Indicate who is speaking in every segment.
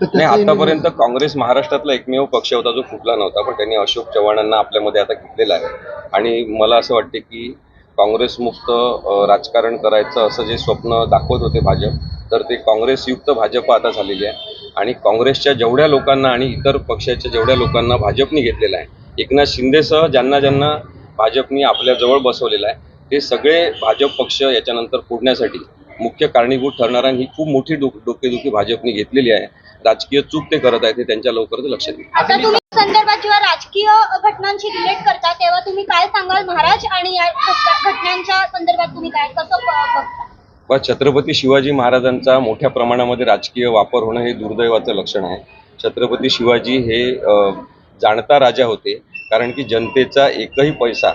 Speaker 1: नाही आतापर्यंत काँग्रेस महाराष्ट्रातला एकमेव पक्ष होता जो फुटला नव्हता पण त्यांनी अशोक चव्हाणांना आपल्यामध्ये आता घेतलेला आहे. आणि मला असं वाटते की काँग्रेसमुक्त राजकारण करायचं असं जे स्वप्न दाखवत होते भाजप तर ते काँग्रेसयुक्त भाजप आता झालेली आहे. आणि काँग्रेसच्या जेवढ्या लोकांना आणि इतर पक्षाच्या जेवढ्या लोकांना भाजपने घेतलेलं आहे एकनाथ शिंदेसह ज्यांना ज्यांना भाजपनी आपल्या जवळ बसवलेलं आहे ते सगळे भाजप पक्ष याच्यानंतर फोडण्यासाठी मुख्य कारणीभूत ठरणारा ही खूप मोठी डोकेदुखी भाजपने घेतलेली आहे. राजकीय चूक ते करत आहेत हे त्यांच्या लवकरच लक्षात येईल.
Speaker 2: संदर्भात जेव्हा राजकीय घटनांशी रिलेट करता तेव्हा तुम्ही काय सांगाल महाराज आणि या घटनांच्या संदर्भात तुम्ही काय कसं बघता?
Speaker 1: व छत्रपती शिवाजी महाराजांचा मोठ्या प्रमाणामध्ये राजकीय वापर होणं हे दुर्दैवाचं लक्षण आहे. छत्रपती शिवाजी हे जाणता राजा होते कारण की जनतेचा एकही पैसा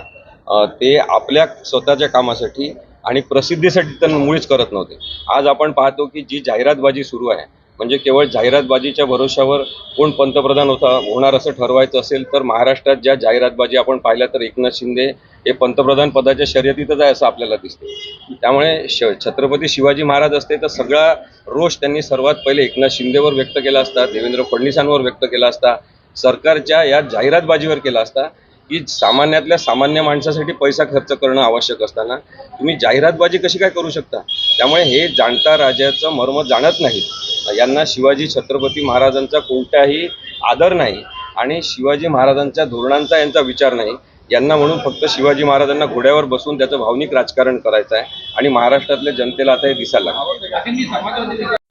Speaker 1: ते आपल्या स्वतःच्या कामासाठी आणि प्रसिद्धीसाठी तर मुळीच करत नव्हते. आज आपण पाहतो की जी जाहिरातबाजी सुरू आहे म्हणजे केवळ जाहिरातबाजीच्या भरोशावर कोण पंतप्रधान होता होणार असं ठरवायचं असेल तर महाराष्ट्रात ज्या जाहिरातबाजी आपण पाहिल्या तर एकनाथ शिंदे हे पंतप्रधान पदाच्या शर्यतीतच आहे असं आपल्याला दिसते. त्यामुळे श छत्रपती शिवाजी महाराज असते तर सगळा रोष त्यांनी सर्वात पहिले एकनाथ शिंदेवर व्यक्त केला असता देवेंद्र फडणवीसांवर व्यक्त केला असता सरकारच्या या जाहिरातबाजीवर केला असता की सामान्यातल्या सामान्य माणसासाठी पैसा खर्च करणं आवश्यक असताना तुम्ही जाहिरातबाजी कशी काय करू शकता? त्यामुळे हे जाणता राजाचं मर्म जाणत नाहीत. यांना शिवाजी छत्रपती महाराजांचा कोणताही आदर नाही आणि शिवाजी महाराजांच्या धोरणांचा यांचा विचार नाही. यांना म्हणून फक्त शिवाजी महाराजांना घोड्यावर बसून त्याचं भावनिक राजकारण करायचं आहे आणि महाराष्ट्रातल्या जनतेला आता हे दिसायला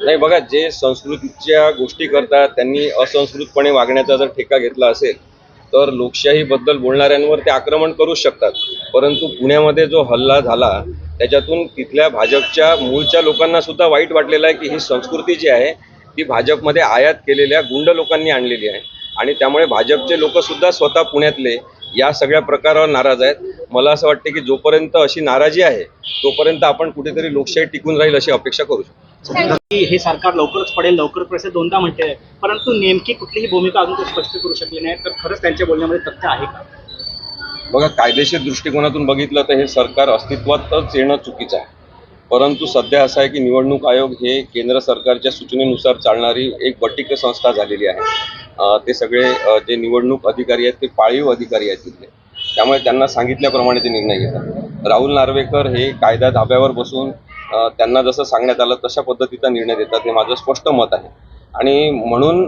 Speaker 1: नाही बघा जे संस्कृतीच्या गोष्टी करतात त्यांनी असंस्कृतपणे वागण्याचा जर ठेका घेतला असेल तर लोकशाहीबद्दल बोलणाऱ्यांवर ते आक्रमण करूच शकतात. परंतु पुण्यामध्ये जो हल्ला झाला त्याच्यातून तिथल्या भाजपच्या मूळच्या लोकांना सुद्धा वाईट वाटलेलं आहे की ही संस्कृती जी आहे ती भाजपमध्ये आयात केलेल्या गुंड लोकांनी आणलेली आहे. आणि त्यामुळे भाजपचे लोक सुद्धा स्वतः पुण्यातले या सगळ्या प्रकारावर नाराज आहेत. मला असं वाटते की जोपर्यंत अशी नाराजी आहे तोपर्यंत आपण कुठेतरी लोकशाही टिकून राहील अशी अपेक्षा करू शकतो.
Speaker 3: की हे सरकार लवकरच पडेल लवकरच पैसे दोनदा म्हणते. परंतु नेमकी कुठलीही भूमिका अजून ते स्पष्ट करू शकले नाही तर खरंच त्यांच्या बोलण्यामध्ये तथ्य आहे का?
Speaker 1: बघा कायदेशीर दृष्टिकोनातून बघितलं तर हे सरकार अस्तित्वातच येणं चुकीचं आहे. परंतु सध्या असं आहे की निवडणूक आयोग हे केंद्र सरकारच्या सूचनेनुसार चालणारी एक बटिक संस्था झालेली आहे. ते सगळे जे निवडणूक अधिकारी आहेत ते पाळीव अधिकारी आहेत तिथले. त्यामुळे त्यांना सांगितल्याप्रमाणे ते निर्णय घेतात. राहुल नार्वेकर हे कायदा धाब्यावर बसून त्यांना जसं सांगण्यात आलं तशा पद्धतीचा निर्णय देतात. हे माझं स्पष्ट मत आहे. आणि म्हणून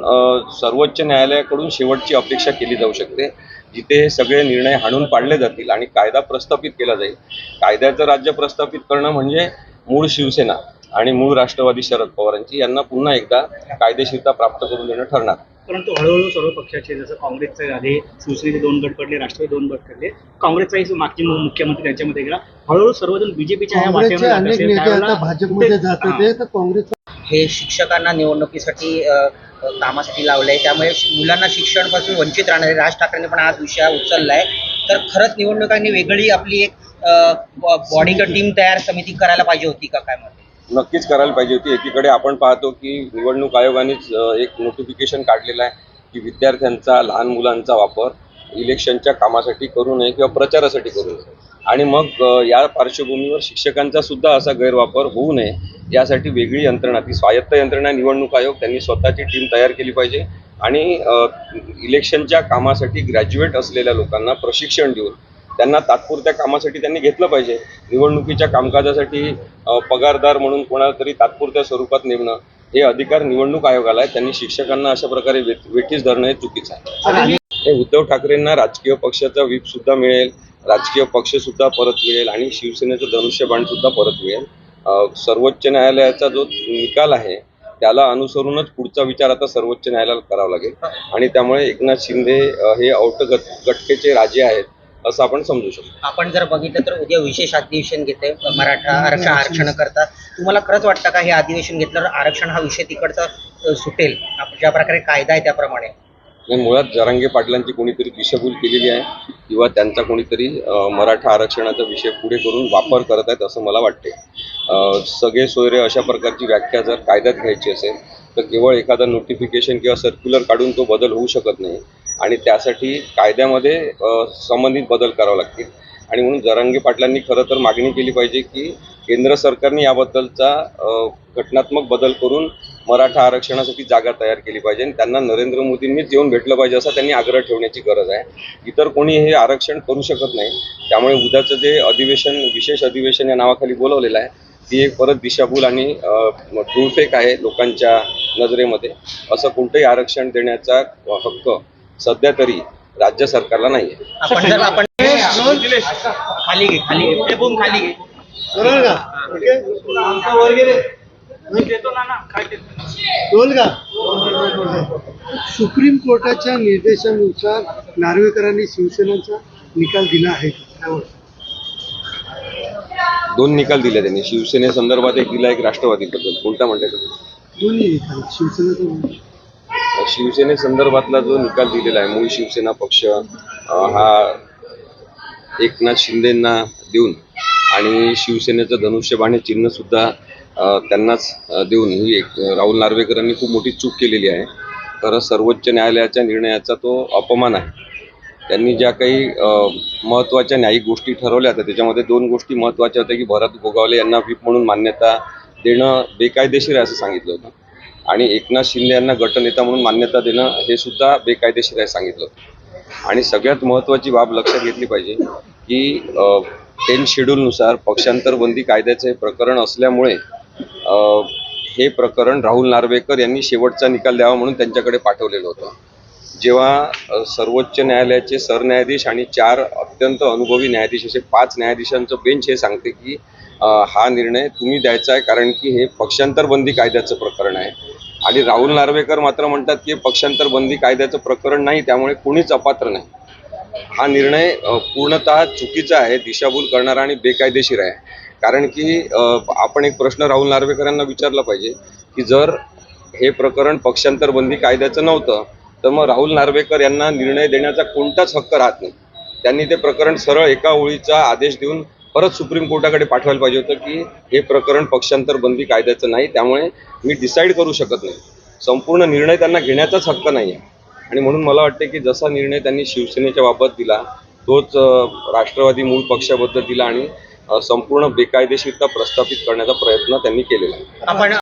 Speaker 1: सर्वोच्च न्यायालयाकडून शेवटची अपेक्षा केली जाऊ शकते जिथे हे सगळे निर्णय हाणून पाडले जातील आणि कायदा प्रस्थापित केला जाईल. कायद्याचं राज्य प्रस्थापित करणं म्हणजे मूळ शिवसेना आणि मूळ राष्ट्रवादी शरद पवारांची. यांना पुन्हा एकदा कायदेशीरता प्राप्त करून देणं ठरणार.
Speaker 3: परंतु हळूहळू सर्व पक्षाचे जसं काँग्रेसचे झाले शिवसेनेचे दोन गट पडले राष्ट्रवादी दोन गट पडले काँग्रेसचाही मागची मुख्यमंत्री त्यांच्यामध्ये गेला. हळूहळू सर्वजण बीजेपीच्या वाटेवर हां.
Speaker 4: होते तर काँग्रेस
Speaker 5: हे शिक्षकांना निवडणुकीसाठी कामासाठी लावलंय. त्यामुळे मुलांना शिक्षणापासून वंचित राहणारे राज ठाकरेंनी पण आज विषय उचललाय. तर खरंच निवडणुकांनी वेगळी आपली एक बॉडी टीम तयार समिती करायला पाहिजे होती का? काय मत
Speaker 1: नक्कीच करायला पाहिजे होती. एकीकडे आपण पाहतो की निवडणूक आयोगानेच एक नोटिफिकेशन काढलेलं आहे की विद्यार्थ्यांचा लहान मुलांचा वापर इलेक्शनच्या कामासाठी करू नये किंवा प्रचारासाठी करू नये. आणि मग या पार्श्वभूमीवर शिक्षकांचा सुद्धा असा गैरवापर होऊ नये यासाठी वेगळी यंत्रणा ती स्वायत्त यंत्रणा निवडणूक आयोग त्यांनी स्वतःची टीम तयार केली पाहिजे आणि इलेक्शनच्या कामासाठी ग्रॅज्युएट असलेल्या लोकांना प्रशिक्षण देऊन त्यांना तात्पुरत्या कामासाठी त्यांनी घेतलं पाहिजे. निवडणुकीच्या कामकाजासाठी पगारदार म्हणून कोणाला तरी तात्पुरत्या स्वरूपात नेमणं हे अधिकार निवडणूक आयोगाला आहे. त्यांनी शिक्षकांना अशा प्रकारे वेठ वेठीस धरणं हे चुकीचं आहे. उद्धव ठाकरेंना राजकीय पक्षाचा व्हीप सुद्धा मिळेल राजकीय पक्ष सुद्धा परत मिळेल आणि शिवसेनेचं धनुष्यबाण सुद्धा परत मिळेल. सर्वोच्च न्यायालयाचा जो निकाल आहे त्याला अनुसरूनच पुढचा विचार आता सर्वोच्च न्यायालयाला करावा लागेल. आणि त्यामुळे एकनाथ शिंदे हे औट गट गटकेचे राजे आहेत. असं आपण समजू शकतो.
Speaker 5: आपण जर बघितलं तर उद्या विशेष अधिवेशन घेते मराठा आरक्षण आरक्षण करता तुम्हाला खरंच वाटतं का हे अधिवेशन घेतल्यावर आरक्षण हा विषय तिकडचा सुटेल? ज्या प्रकारे कायदा आहे त्याप्रमाणे.
Speaker 1: मुळात जरांगे पाटलांची कोणीतरी दिशाभूल केलेली आहे किंवा त्यांचा कोणीतरी मराठा आरक्षणाचा विषय पुढे करून वापर करत आहेत असं मला वाटते सगळे सोयरे अशा प्रकारची व्याख्या जर कायद्यात घ्यायची असेल तर केवळ एखादा नोटिफिकेशन किंवा सर्क्युलर काढून तो बदल होऊ शकत नाही. आणि त्यासाठी कायद्यामध्ये संबंधित बदल करावे लागतील. आणि म्हणून जरांगे पाटलांनी खरं तर मागणी केली पाहिजे की केंद्र सरकारने याबद्दलचा घटनात्मक बदल करून मराठा आरक्षणासाठी जागा तयार केली पाहिजे आणि त्यांना नरेंद्र मोदींनीच येऊन भेटलं पाहिजे असा त्यांनी आग्रह ठेवण्याची गरज आहे. इतर कोणी हे आरक्षण करू शकत नाही. त्यामुळे उद्याचं जे अधिवेशन विशेष अधिवेशन या नावाखाली बोलवलेलं आहे ती एक परत दिशाभूल आणि अ, धूळफेक आहे लोकांच्या नजरेमध्ये. असं कोणतंही आरक्षण देण्याचा हक्क सध्या तरी राज्य सरकारला नाही आहे
Speaker 5: आपण जर आपण खाली घे खाली घे. बोम खाली घे.
Speaker 4: बरोबर का ओके? आमचा वर गेले. बोल का? सुप्रीम कोर्टाच्या निर्देशानुसार नार्वेकरांनी शिवसेनाचा निकाल दिला आहे?
Speaker 1: दोन निकाल दिले त्यांनी. शिवसेनेसंदर्भात एक दिला एक राष्ट्रवादीबद्दल. कोणता म्हणताय तुम्ही?
Speaker 4: दोन्ही निकाल शिवसेनेचा
Speaker 1: शिवसेनेसंदर्भातला जो निकाल दिलेला आहे मूळ शिवसेना पक्ष हा एकनाथ शिंदेंना देऊन आणि शिवसेनेचं धनुष्यबाण हे चिन्ह सुद्धा त्यांनाच देऊन ही एक राहुल नार्वेकरांनी खूप मोठी चूक केलेली आहे. तर सर्वोच्च न्यायालयाच्या निर्णयाचा तो अपमान आहे. त्यांनी ज्या काही महत्त्वाच्या न्यायिक गोष्टी ठरवल्या होत्या त्याच्यामध्ये दोन गोष्टी महत्त्वाच्या होत्या की भरत गोगावले यांना व्हीप म्हणून मान्यता देणं बेकायदेशीर आहे असं सांगितलं होतं. आणि एकनाथ शिंदे यांना गटनेता म्हणून मान्यता देणं हे सुद्धा बेकायदेशीर आहे सांगितलं आणि सगळ्यात महत्त्वाची बाब लक्षात घेतली पाहिजे की टेन शेड्यूलनुसार पक्षांतर बंदी प्रकरण असल्यामुळे हे प्रकरण राहुल नार्वेकर यांनी शेवटचा निकाल द्यावा म्हणून त्यांच्याकडे पाठवलेलं होतं. जेव्हा सर्वोच्च न्यायालयाचे सरन्यायाधीश आणि चार अत्यंत अनुभवी न्यायाधीश असे पाच न्यायाधीशांचं बेंच हे सांगते की हा निर्णय तुम्ही द्यायचा आहे कारण की हे पक्षांतर बंदी कायद्याचं प्रकरण आहे. आणि राहुल नार्वेकर मात्र म्हणतात की पक्षांतरबंदी कायद्याचं प्रकरण नाही त्यामुळे कुणीच अपात्र नाही. हा निर्णय पूर्णत पूर्णतः चुकीचा आहे दिशाभूल करणारा आणि बेकायदेशीर आहे. कारण की आपण एक प्रश्न राहुल नार्वेकरांना विचारला पाहिजे की जर हे प्रकरण पक्षांतर बंदी कायद्याचं नव्हतं तर मग राहुल नार्वेकर यांना निर्णय देण्याचा कोणताच हक्क राहत नाही. त्यांनी ते प्रकरण सरळ एका ओळीचा आदेश देऊन परत सुप्रीम कोर्टाकडे पाठवायला पाहिजे होतं की हे प्रकरण पक्षांतर बंदी कायद्याचं नाही त्यामुळे मी डिसाईड करू शकत नाही. संपूर्ण निर्णय त्यांना घेण्याचाच हक्क नाही आहे आणि म्हणून मला वाटते की जसा निर्णय त्यांनी शिवसेनेच्या बाबत दिला तोच राष्ट्रवादी मूळ पक्षाबद्दल दिला आणि संपूर्ण बेकायदेशीरता प्रस्थापित करण्याचा प्रयत्न त्यांनी केलेला आहे.